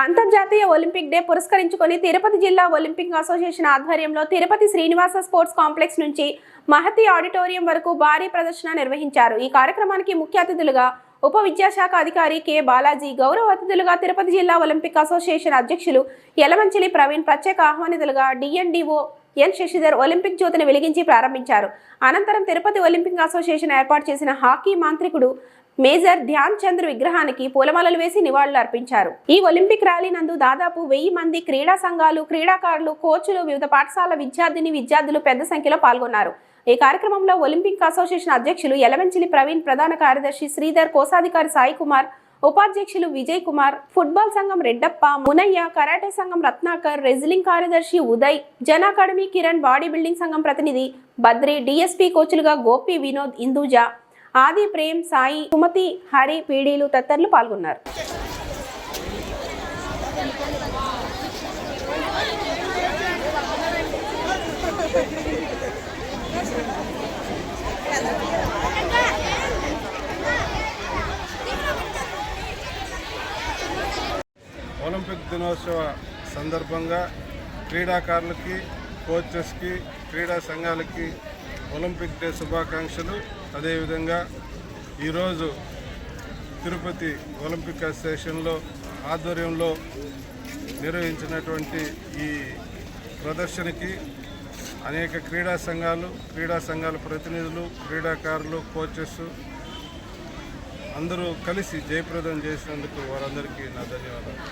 అంతర్జాతీయ Olympic day పురస్కరించుకొని తిరుపతి జిల్లా ఒలింపిక్ అసోసియేషన్ ఆధ్వర్యంలో తిరుపతి శ్రీనివాస స్పోర్ట్స్ కాంప్లెక్స్ నుంచి మహతి ఆడిటోరియం వరకు భారీ ప్రదర్శన నిర్వహించారు. ఈ కార్యక్రమానికి ముఖ్య అతిథులుగా ఉప విద్యాశాఖ అధికారి కె. బాలాజీ గౌరవ అతిథులుగా తిరుపతి జిల్లా ఒలింపిక్ అసోసియేషన్ అధ్యక్షులు యలమంచిలి ప్రవీణ్ ప్రత్యేక ఆహ్వానితులుగా డిఎన్డిఓ ఎన్. శశిధర్ ఒలింపిక్ జ్యోతిని వెలిగించి ప్రారంభించారు. అనంతరం తిరుపతి ఒలింపిక్ అసోసియేషన్ ఏర్పాటు చేసిన హాకీ మాంత్రికుడు మేజర్ ధ్యాన్ చంద్ర విగ్రహానికి పూలమాలలు వేసి నివాళులు అర్పించారు. ఈ ఒలింపిక్ ర్యాలీ నందు దాదాపు వెయ్యి మంది క్రీడా సంఘాలు క్రీడాకారులు కోచ్లు వివిధ పాఠశాల విద్యార్థిని విద్యార్థులు పెద్ద సంఖ్యలో పాల్గొన్నారు. ఈ కార్యక్రమంలో ఒలింపిక్ అసోసియేషన్ అధ్యక్షులు ఎలవెంచిలి ప్రవీణ్ ప్రధాన కార్యదర్శి శ్రీధర్ కోశాధికారి సాయి కుమార్ ఉపాధ్యక్షులు విజయ్ కుమార్ ఫుట్బాల్ సంఘం రెడ్డప్ప మునయ్య కరాటే సంఘం రత్నాకర్ రెజ్లింగ్ కార్యదర్శి ఉదయ్ జన అకాడమీ కిరణ్ బాడీ బిల్డింగ్ సంఘం ప్రతినిధి బద్రి డిఎస్పీ కోచ్లుగా గోపి వినోద్ ఇందూజా ఆది ప్రేమ్ సాయి సుమతి హరి పీడీలు తదితరులు పాల్గొన్నారు. ఒలింపిక్ దినోత్సవ సందర్భంగా క్రీడాకారులకి కోచెస్కి క్రీడా సంఘాలకి ఒలింపిక్ డే శుభాకాంక్షలు. అదేవిధంగా ఈరోజు తిరుపతి ఒలింపిక్ అసోసియేషన్లో ఆధ్వర్యంలో నిర్వహించినటువంటి ఈ ప్రదర్శనకి అనేక క్రీడా సంఘాలు క్రీడా సంఘాల ప్రతినిధులు క్రీడాకారులు కోచెస్ అందరూ కలిసి జయప్రదం చేసినందుకు వారందరికీ నా ధన్యవాదాలు.